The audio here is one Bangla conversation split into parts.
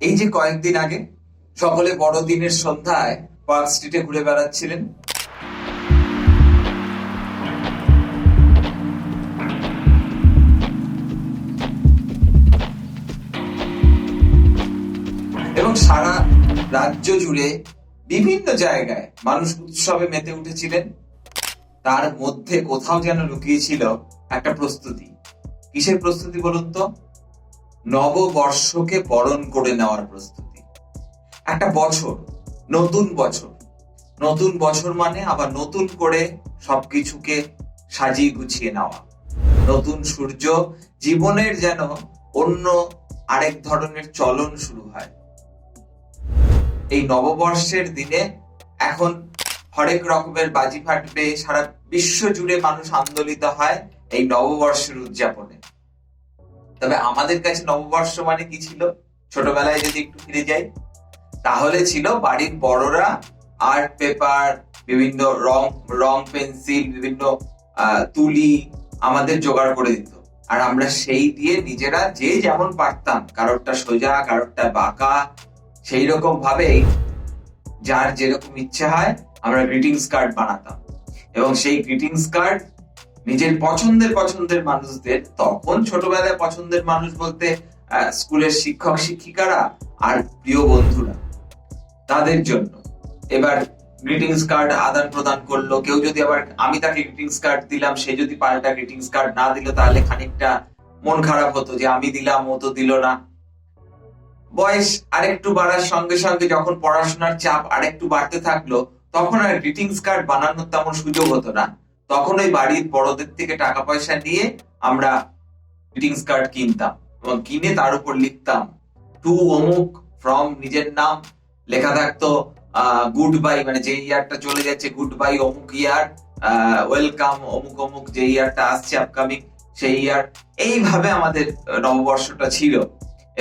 এই যে কয়েকদিন আগে সকলে বড়দিনের সন্ধ্যায় পার্ক স্ট্রিটে ঘুরে বেড়াচ্ছিলেন। এবং সারা রাজ্য জুড়ে বিভিন্ন জায়গায় মানুষ উৎসবে মেতে উঠেছিলেন। তার মধ্যে কোথাও যেন লুকিয়েছিল একটা প্রস্তুতি। কিসের প্রস্তুতি বলুন তো? নববর্ষকে বরণ করে নেওয়ার প্রস্তুতি। একটা বছর, নতুন বছর। নতুন বছর মানে আবার নতুন করে সবকিছুকে সাজিয়ে গুছিয়ে নেওয়া। নতুন সূর্য জীবনের যেন অন্য আরেক ধরনের চলন শুরু হয়। এই নববর্ষের দিনে এখন হরেক রকমের বাজি ফাটবে, সারা বিশ্ব জুড়ে মানুষ আন্দোলিত হয় এই নববর্ষের উদযাপনে। তবে আমাদের কাছে নববর্ষ মানে কি ছিল? ছোটবেলায় যদি একটু ফিরে যাই, তাহলে ছিল বাড়ির বড়রা আর্ট পেপার, বিভিন্ন রং রং পেন্সিল, বিভিন্ন তুলি আমাদের জোগাড় করে দিত। আর আমরা সেই দিয়ে নিজেরা যে যেমন পারতাম, কারোরটা সোজা, কারোরটা বাঁকা, সেই রকম ভাবেই যার যেরকম ইচ্ছে হয় আমরা গ্রিটিংস কার্ড বানাতাম। এবং সেই গ্রিটিংস কার্ড নিজের পছন্দের পছন্দের মানুষদের, তখন ছোটবেলায় পছন্দের মানুষ বলতে স্কুলের শিক্ষক শিক্ষিকারা আর প্রিয় বন্ধুরা। তাদের জন্য। এবার গ্রিটিংস কার্ড আদান প্রদান করল। কেউ যদি আবার আমি তাকে গ্রিটিংস কার্ড দিলাম, সে যদি পাল্টা গ্রিটিংস কার্ড না দিল, তাহলে খানিকটা মন খারাপ হতো যে আমি দিলাম, ও তো দিল না। বয়স আরেকটু বাড়ার সঙ্গে সঙ্গে যখন পড়াশোনার চাপ আরেকটু বাড়তে থাকল, তখন আর গ্রিটিংস কার্ড বানানোর তেমন সুযোগ হতো না। তখন ওই বাড়ির বড়দের থেকে টাকা পয়সা নিয়ে আমরা গ্রিটিংস কার্ড কিনতাম এবং কিনে তার উপর লিখতাম টু অমুক ফ্রম নিজের নাম। লেখা থাকতো গুড বাই মানে যে ইয়ারটা চলে যাচ্ছে গুড বাই অমুক ইয়ার ওয়েলকাম অমুক অমুক যে ইয়ারটা আসছে আপকামিং সেই ইয়ার এইভাবে আমাদের নববর্ষটা ছিল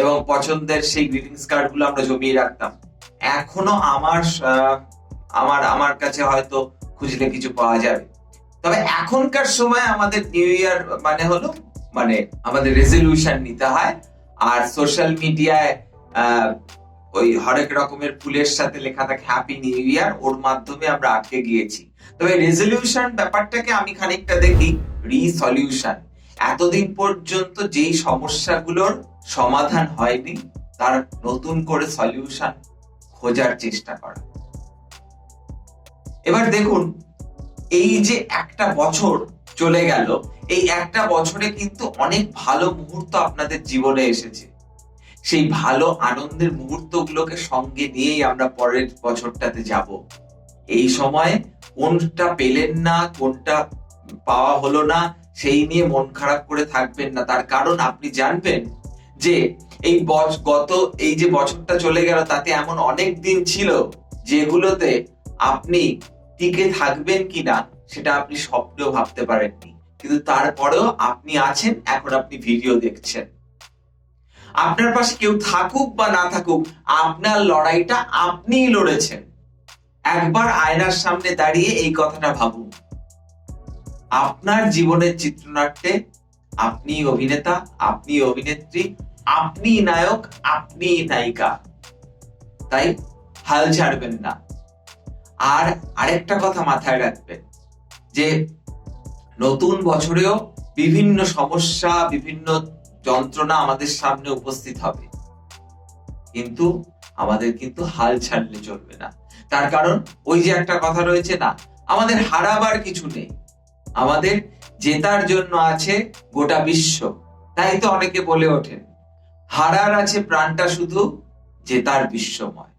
এবং পছন্দের সেই গ্রিটিংস কার্ডগুলো আমরা জমিয়ে রাখতাম। এখনও আমার আমার আমার কাছে হয়তো খুঁজলে কিছু পাওয়া যাবে। তবে এখনকার সময় আমাদের নিউ ইয়ার মানে হলো মানে আমাদের রেজলিউশন নিতে হয়, আর সোশ্যাল মিডিয়ায় ওই হরেক রকমের ফুলের সাথে লেখা থাকে হ্যাপি নিউ ইয়ার ওর মাধ্যমে আমরা আটকে গিয়েছি। তবে রেজলিউশন ব্যাপারটাকে আমি খানিকটা দেখি রিসলিউশন এতদিন পর্যন্ত যেই সমস্যাগুলোর সমাধান হয়নি, তার নতুন করে সলিউশন খোঁজার চেষ্টা করা। এবার দেখুন এই যে একটা বছর চলে গেল, এই একটা বছরে কিন্তু অনেক ভালো মুহূর্ত আপনাদের জীবনে এসেছে। সেই ভালো আনন্দের মুহূর্তগুলোকে সঙ্গে নিয়েই আমরা পরের বছরটাতে যাব। এই সময় কোনটা পেলেন না কোনটা পাওয়া হলো না, সেই নিয়ে মন খারাপ করে থাকবেন না। তার কারণ আপনি জানবেন যে এই গত এই যে বছরটা চলে গেল, তাতে এমন অনেক দিন ছিল যেগুলোতে আপনি টিকে থাকবেন কিনা, সেটা আপনি স্বপ্নেও ভাবতে পারেননি। কিন্তু তারপরেও আপনি আছেন, এখন আপনি ভিডিও দেখছেন। আপনার পাশে কেউ থাকুক বা না থাকুক, আপনার লড়াইটা আপনিই লড়েছেন। একবার আয়নার সামনে দাঁড়িয়ে এই কথাটা ভাবুন। আপনার জীবনের চিত্রনাট্যে আপনি অভিনেতা আপনি অভিনেত্রী আপনি নায়ক আপনি নায়িকা। তাই হাল ছাড়বেন না। আর আরেকটা কথা মাথায় রাখবেন যে নতুন বছরেও বিভিন্ন সমস্যা, বিভিন্ন যন্ত্রণা আমাদের সামনে উপস্থিত হবে। কিন্তু আমাদের কিন্তু হাল ছাড়লে চলবে না। তার কারণ ওই যে একটা কথা রয়েছে না, আমাদের হারাবার কিছু নেই। আমাদের জেতার জন্য আছে গোটা বিশ্ব। তাই তো অনেকে বলে ওঠেন, হারার আছে প্রাণটা শুধু জেতার বিশ্বময়।